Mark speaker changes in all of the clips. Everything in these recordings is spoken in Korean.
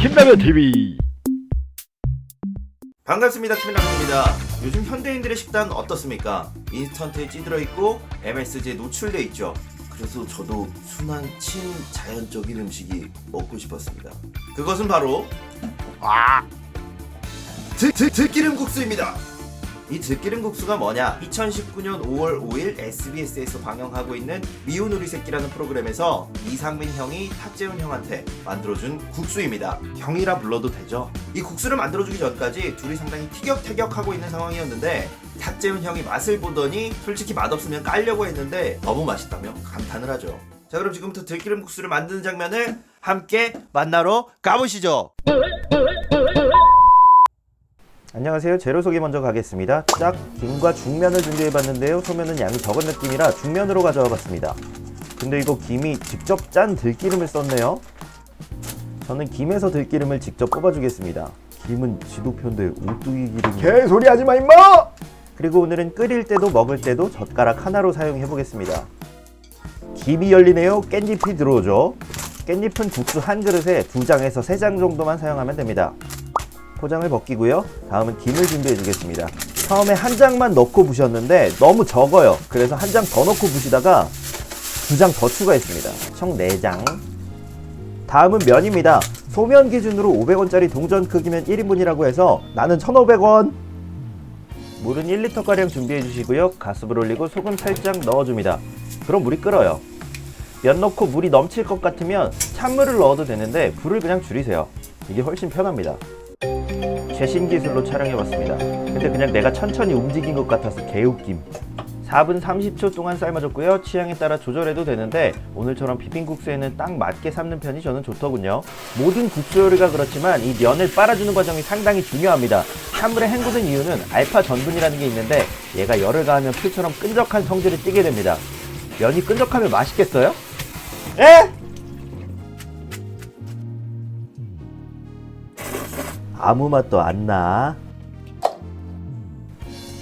Speaker 1: 김라면 TV
Speaker 2: 반갑습니다. 키미남입니다. 요즘 현대인들의 식단 어떻습니까? 인스턴트에 찌들어 있고 MSG에 노출돼 있죠. 그래서 저도 순한 친자연적인 음식이 먹고 싶었습니다. 그것은 바로 들, 들, 들기름 국수입니다. 이 들기름 국수가 뭐냐? 2019년 5월 5일 SBS에서 방영하고 있는 미운 우리 새끼라는 프로그램에서 이상민 형이 탁재훈 형한테 만들어준 국수입니다. 형이라 불러도 되죠? 이 국수를 만들어주기 전까지 둘이 상당히 티격태격하고 있는 상황이었는데 탁재훈 형이 맛을 보더니 솔직히 맛없으면 깔려고 했는데 너무 맛있다며 감탄을 하죠. 자 그럼 지금부터 들기름 국수를 만드는 장면을 함께 만나러 가보시죠. 안녕하세요. 재료 소개 먼저 가겠습니다. 짝, 김과 중면을 준비해봤는데요. 소면은 양이 적은 느낌이라 중면으로 가져와 봤습니다. 근데 이거 김이 직접 짠 들기름을 썼네요. 저는 김에서 들기름을 직접 뽑아주겠습니다. 김은 지도표인데 오뚜기 기름이
Speaker 1: 개소리 하지마 임마
Speaker 2: 그리고 오늘은 끓일 때도 먹을 때도 젓가락 하나로 사용해 보겠습니다. 김이 열리네요. 깻잎이 들어오죠. 깻잎은 국수 한 그릇에 두 장에서 세 장 정도만 사용하면 됩니다. 포장을 벗기고요. 다음은 김을 준비해 주겠습니다. 처음에 한 장만 넣고 부셨는데 너무 적어요. 그래서 한 장 더 넣고 부시다가 두 장 더 추가했습니다. 총 4장. 다음은 면입니다. 소면 기준으로 500원짜리 동전 크기면 1인분이라고 해서 나는 1,500원. 물은 1리터가량 준비해 주시고요. 가스불 올리고 소금 살짝 넣어줍니다. 그럼 물이 끓어요. 면 넣고 물이 넘칠 것 같으면 찬물을 넣어도 되는데 불을 그냥 줄이세요. 이게 훨씬 편합니다. 최신 기술로 촬영해봤습니다. 근데 그냥 내가 천천히 움직인 것 같아서 개웃김. 4분 30초 동안 삶아줬고요. 취향에 따라 조절해도 되는데 오늘처럼 비빔국수에는 딱 맞게 삶는 편이 저는 좋더군요. 모든 국수 요리가 그렇지만 이 면을 빨아주는 과정이 상당히 중요합니다. 찬물에 헹구는 이유는 알파 전분이라는 게 있는데 얘가 열을 가하면 풀처럼 끈적한 성질을 띠게 됩니다. 면이 끈적하면 맛있겠어요? 에? 아무 맛도 안 나.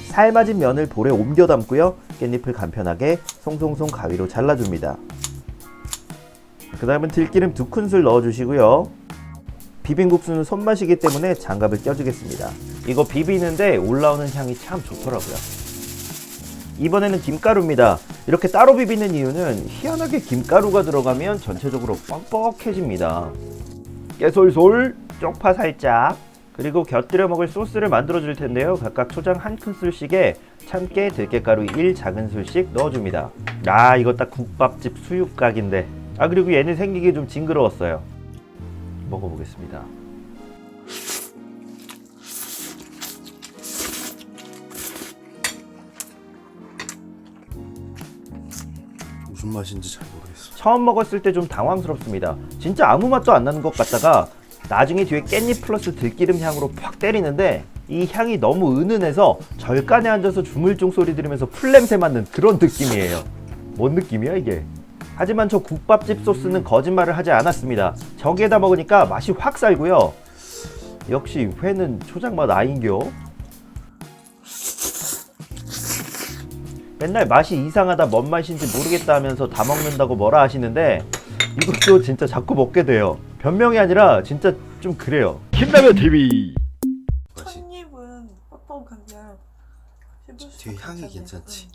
Speaker 2: 삶아진 면을 볼에 옮겨 담고요. 깻잎을 간편하게 송송송 가위로 잘라줍니다. 그 다음은 들기름 두 큰술 넣어주시고요. 비빔국수는 손맛이기 때문에 장갑을 껴주겠습니다. 이거 비비는데 올라오는 향이 참 좋더라고요. 이번에는 김가루입니다. 이렇게 따로 비비는 이유는 희한하게 김가루가 들어가면 전체적으로 뻑뻑해집니다. 깨솔솔, 쪽파 살짝, 그리고 곁들여 먹을 소스를 만들어 줄 텐데요. 각각 초장 한 큰술씩에 참깨, 들깨가루 1 작은술씩 넣어줍니다. 아, 이거 딱 국밥집 수육각인데. 아, 그리고 얘는 생기기 좀 징그러웠어요. 먹어보겠습니다.
Speaker 3: 무슨 맛인지 잘 모르겠어.
Speaker 2: 처음 먹었을 때 좀 당황스럽습니다. 진짜 아무 맛도 안 나는 것 같다가 나중에 뒤에 깻잎 플러스 들기름 향으로 팍 때리는데 이 향이 너무 은은해서 절간에 앉아서 주물종 소리 들으면서 풀냄새 맡는 그런 느낌이에요. 뭔 느낌이야 이게? 하지만 저 국밥집 소스는 거짓말을 하지 않았습니다. 저기에다 먹으니까 맛이 확 살고요. 역시 회는 초장맛 아인겨. 맨날 맛이 이상하다 뭔 맛인지 모르겠다 하면서 다 먹는다고 뭐라 하시는데 이것도 진짜 자꾸 먹게 돼요. 변명이 아니라 진짜 좀 그래요.
Speaker 1: 김라면 TV
Speaker 3: 맛이
Speaker 4: 첫입은 뻑뻑한데 씹을수록
Speaker 3: 뒤에 향이. 괜찮지.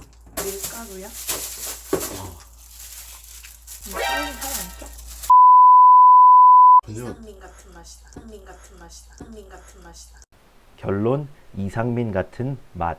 Speaker 4: 응. 밀가루야?
Speaker 3: 어.
Speaker 4: 밀가루 잘안 쪄?
Speaker 3: 하지만
Speaker 4: 상민 같은 맛이다. 상민 같은 맛이다. 상민 같은 맛이다.
Speaker 2: 결론 이상민 같은 맛.